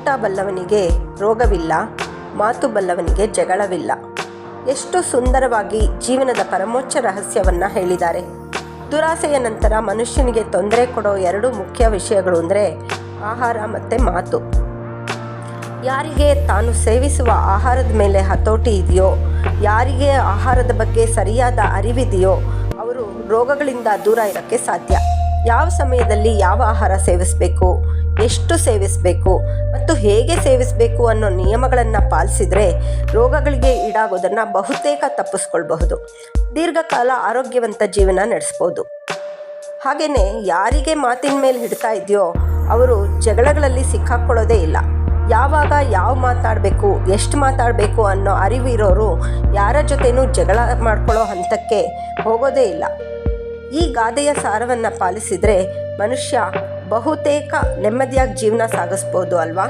ಊಟ ಬಲ್ಲವನಿಗೆ ರೋಗವಿಲ್ಲ, ಮಾತು ಬಲ್ಲವನಿಗೆ ಜಗಳವಿಲ್ಲ. ಎಷ್ಟು ಸುಂದರವಾಗಿ ಜೀವನದ ಪರಮೋಚ್ಚ ರಹಸ್ಯವನ್ನು ಹೇಳಿದ್ದಾರೆ. ದುರಾಸೆಯ ನಂತರ ಮನುಷ್ಯನಿಗೆ ತೊಂದರೆ ಕೊಡೋ ಎರಡು ಮುಖ್ಯ ವಿಷಯಗಳು ಅಂದರೆ ಆಹಾರ ಮತ್ತು ಮಾತು. ಯಾರಿಗೆ ತಾನು ಸೇವಿಸುವ ಆಹಾರದ ಮೇಲೆ ಹತೋಟಿ ಇದೆಯೋ, ಯಾರಿಗೆ ಆಹಾರದ ಬಗ್ಗೆ ಸರಿಯಾದ ಅರಿವಿದೆಯೋ, ಅವರು ರೋಗಗಳಿಂದ ದೂರ ಇರೋಕ್ಕೆ ಸಾಧ್ಯ. ಯಾವ ಸಮಯದಲ್ಲಿ ಯಾವ ಆಹಾರ ಸೇವಿಸಬೇಕು, ಎಷ್ಟು ಸೇವಿಸಬೇಕು ಮತ್ತು ಹೇಗೆ ಸೇವಿಸಬೇಕು ಅನ್ನೋ ನಿಯಮಗಳನ್ನು ಪಾಲಿಸಿದರೆ ರೋಗಗಳಿಗೆ ಈಡಾಗೋದನ್ನು ಬಹುತೇಕ ತಪ್ಪಿಸ್ಕೊಳ್ಬಹುದು. ದೀರ್ಘಕಾಲ ಆರೋಗ್ಯವಂತ ಜೀವನ ನಡೆಸ್ಬೋದು. ಹಾಗೆಯೇ ಯಾರಿಗೆ ಮಾತಿನ ಮೇಲೆ ಹಿಡ್ತಾ ಇದೆಯೋ ಅವರು ಜಗಳಗಳಲ್ಲಿ ಸಿಕ್ಕಾಕ್ಕೊಳ್ಳೋದೇ ಇಲ್ಲ. ಯಾವಾಗ ಯಾವ ಮಾತಾಡಬೇಕು, ಎಷ್ಟು ಮಾತಾಡಬೇಕು ಅನ್ನೋ ಅರಿವಿರೋರು ಯಾರ ಜೊತೆನೂ ಜಗಳ ಮಾಡ್ಕೊಳ್ಳೋ ಹಂತಕ್ಕೆ ಹೋಗೋದೇ ಇಲ್ಲ. ಈ ಗಾದೆಯ ಸಾರವನ್ನು ಪಾಲಿಸಿದರೆ ಮನುಷ್ಯ ಬಹುತೇಕ ನೆಮ್ಮದಿಯಾಗಿ ಜೀವನ ಸಾಗಿಸ್ಬೋದು ಅಲ್ವಾ?